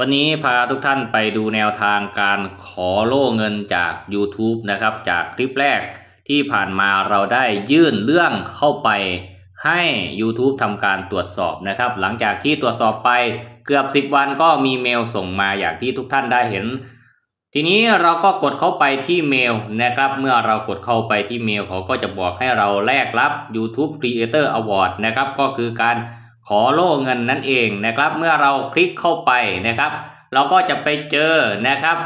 วันนี้พาทุกท่านไปดูแนวทางการขอโล่เงินจาก YouTube นะครับ จากคลิปแรกที่ผ่านมาเราได้ยื่นเรื่องเข้าไปให้ YouTube ทำการตรวจสอบนะครับ หลังจากที่ตรวจสอบไปเกือบ 10 วันก็มีเมลส่งมาอย่างที่ทุกท่านได้เห็น ทีนี้เราก็กดเข้าไปที่เมลนะครับ เมื่อเรากดเข้าไปที่เมลเขาก็จะบอกให้เราแลกรับ YouTube Creator Award นะครับ ก็คือการ ขอโล่เงินนั่นเองนะครับ เมื่อเราคลิกเข้าไปนะครับ เราก็จะไปเจอนะครับ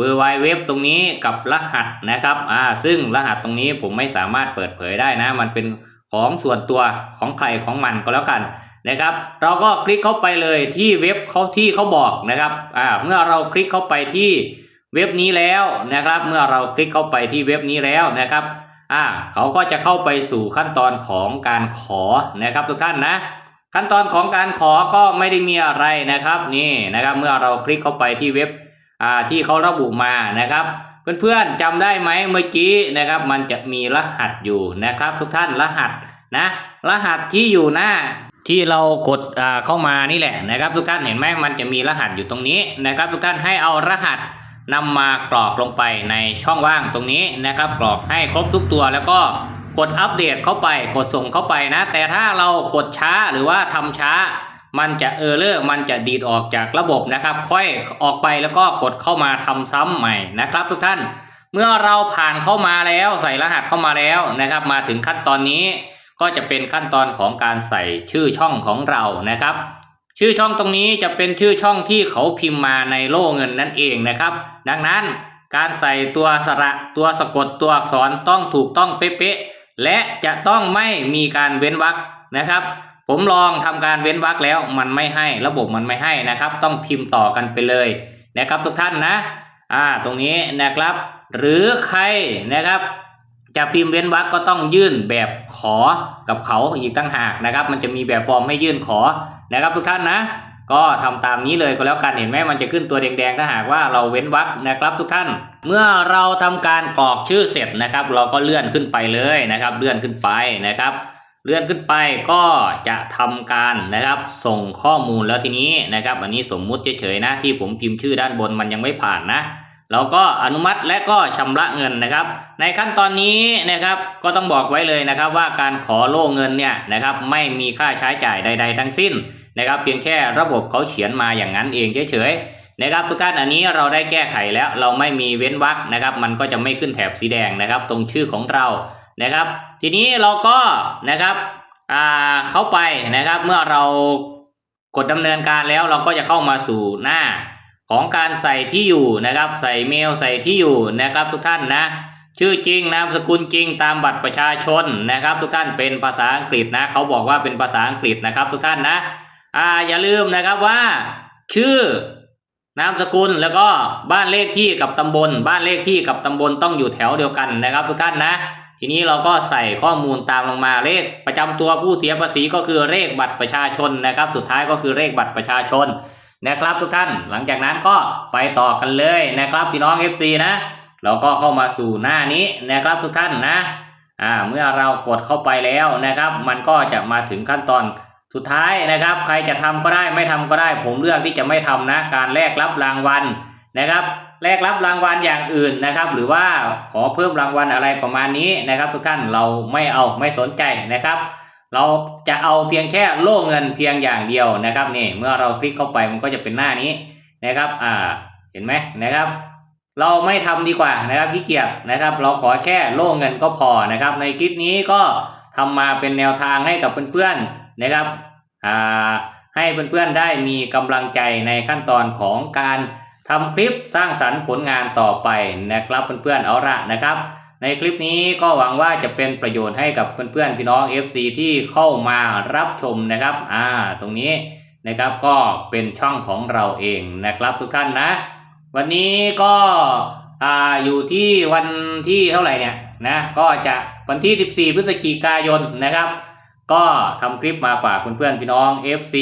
w w w ตรงนี้กับรหัสนะครับอ่าซึ่งรหัสตรงนี้ผมไม่สามารถเปิดเผยได้นะ มันเป็นของส่วนตัวของใครของมันก็แล้วกันนะครับ เราก็คลิกเข้าไปเลยที่เว็บเขาที่เขาบอกนะครับอ่าเมื่อเราคลิกเข้าไปที่เว็บนี้แล้วนะครับ เมื่อเราคลิกเข้าไปที่เว็บนี้แล้วนะครับอ่าเขาก็จะเข้าไปสู่ขั้นตอนของการขอนะครับทุกท่านนะ ขั้นตอนของการขอก็ไม่ได้มีอะไรนะครับนี่นะครับ เมื่อเราคลิกเข้าไปที่เว็บอ่าที่เขาระบุมานะครับ เพื่อนๆจำได้ไหมเมื่อกี้นะครับ มันจะมีรหัสอยู่นะครับ ทุกท่านรหัสนะรหัสที่อยู่หน้าที่เรากดอ่าเข้ามานี่แหละนะครับ ทุกท่านเห็นไหมมันจะมีรหัสอยู่ตรงนี้นะครับ ทุกท่านให้เอารหัสนำมากรอกลงไปในช่องว่างตรงนี้นะครับ กรอกให้ครบทุกตัวแล้วก็ กดอัปเดตเข้าไป กดส่งเข้าไปนะ แต่ถ้าเรากดช้าหรือว่าทำช้า มันจะเออร์เลอร์มันจะดีดออกจากระบบนะครับ ค่อยออกไปแล้วก็กดเข้ามาทำซ้ำใหม่นะครับ ทุกท่าน เมื่อเราผ่านเข้ามาแล้วใส่รหัสเข้ามาแล้วนะครับ มาถึงขั้นตอนนี้ ก็จะเป็นขั้นตอนของการใส่ชื่อช่องของเรานะครับ ชื่อช่องตรงนี้จะเป็นชื่อช่องที่เขาพิมพ์มาในโล่เงินนั่นเองนะครับ ดังนั้นการใส่ตัวสระตัวสะกดตัวอักษรต้องถูกต้องเป๊ะๆ และจะต้องไม่มีการเว้นวรรคนะครับ ผมลองทำการเว้นวรรคแล้วมันไม่ให้ระบบมันไม่ให้นะครับ ต้องพิมพ์ต่อกันไปเลยนะครับทุกท่านนะอ่าตรงนี้นะครับ หรือใครนะครับจะพิมพ์เว้นวรรคก็ต้องยื่นแบบขอกับเขาอีกตั้งหากนะครับ มันจะมีแบบฟอร์มให้ยื่นขอนะครับทุกท่านนะ ก็ทำตามนี้เลยก็แล้วกันเห็นไหมมันจะขึ้นตัวแดงๆถ้าหากว่าเราเว้นวรรคนะครับทุกท่าน เมื่อเราทำการกรอกชื่อเสร็จนะครับ เราก็เลื่อนขึ้นไปเลยนะครับ เลื่อนขึ้นไปนะครับ เลื่อนขึ้นไปก็จะทำการนะครับ ส่งข้อมูลแล้วทีนี้นะครับ อันนี้สมมุติเฉยๆนะที่ผมพิมพ์ชื่อด้านบนมันยังไม่ผ่านนะเราก็อนุมัติและก็ชำระเงินนะครับ ในขั้นตอนนี้นะครับก็ต้องบอกไว้เลยนะครับ ว่าการขอโล่เงินเนี่ยนะครับ ไม่มีค่าใช้จ่ายใด ๆ ทั้งสิ้น นะครับเพียงแค่ระบบเขาเขียนมาอย่างนั้นเองเฉยๆนะครับทุกท่านอันนี้เราได้แก้ไขแล้วเราไม่มีเว้นวรรคนะครับ มันก็จะไม่ขึ้นแถบสีแดงนะครับ ตรงชื่อของเรานะครับ ทีนี้เราก็นะครับอ่าเข้าไปนะครับเมื่อเรากดดำเนินการแล้วเราก็จะเข้ามาสู่หน้าของการใส่ที่อยู่นะครับ ใส่เมลใส่ที่อยู่นะครับ ทุกท่านนะ ชื่อจริงนามสกุลจริงตามบัตรประชาชนนะครับ ทุกท่านเป็นภาษาอังกฤษนะ เขาบอกว่าเป็นภาษาอังกฤษนะครับ ทุกท่านนะ อ่าอย่าลืมนะครับว่า ชื่อนามสกุลแล้วก็บ้านเลขที่กับตำบล บ้านเลขที่กับตำบลต้องอยู่แถวเดียวกันนะครับ ทุกท่านนะ ทีนี้เราก็ใส่ข้อมูลตามลงมาเลขประจำตัวผู้เสียภาษีก็คือเลขบัตรประชาชนนะครับ สุดท้ายก็คือเลขบัตรประชาชนนะครับทุกท่าน หลังจากนั้นก็ไปต่อกันเลยนะครับพี่น้อง FC นะเราก็เข้ามาสู่หน้านี้นะครับทุกท่านนะอ่าเมื่อเรากดเข้าไปแล้วนะครับ มันก็จะมาถึงขั้นตอน สุดท้ายนะครับ ใครจะทำก็ได้ไม่ทำก็ได้ ผมเลือกที่จะไม่ทำนะ การแลกรับรางวัลนะครับ แลกรับรางวัลอย่างอื่นนะครับ หรือว่าขอเพิ่มรางวัลอะไรประมาณนี้นะครับ ทุกท่านเราไม่เอาไม่สนใจนะครับ เราจะเอาเพียงแค่โล่เงินเพียงอย่างเดียวนะครับนี่เมื่อเราคลิกเข้าไปมันก็จะเป็นหน้านี้นะครับ อ่าเห็นไหมนะครับ เราไม่ทำดีกว่านะครับขี้เกียจนะครับ เราขอแค่โล่เงินก็พอนะครับ ในคลิปนี้ก็ทำมาเป็นแนวทางให้กับเพื่อนๆ นะครับให้เพื่อนๆได้มีกำลังใจในขั้นตอนของการทำคลิปสร้างสรรค์ผลงานต่อไปนะครับเพื่อนๆเอาละนะครับ ในคลิปนี้ก็หวังว่าจะเป็นประโยชน์ให้กับเพื่อนๆพี่น้อง FC ที่เข้ามารับชมนะครับอ่าตรงนี้นะครับก็เป็นช่องของเราเองนะครับทุกท่านนะ วันนี้ก็อ่าอยู่ที่วันที่เท่าไหร่เนี่ยนะก็จะวันที่ 14 พฤศจิกายนนะครับ ก็ทำคลิปมาฝากเพื่อนๆพี่น้อง FC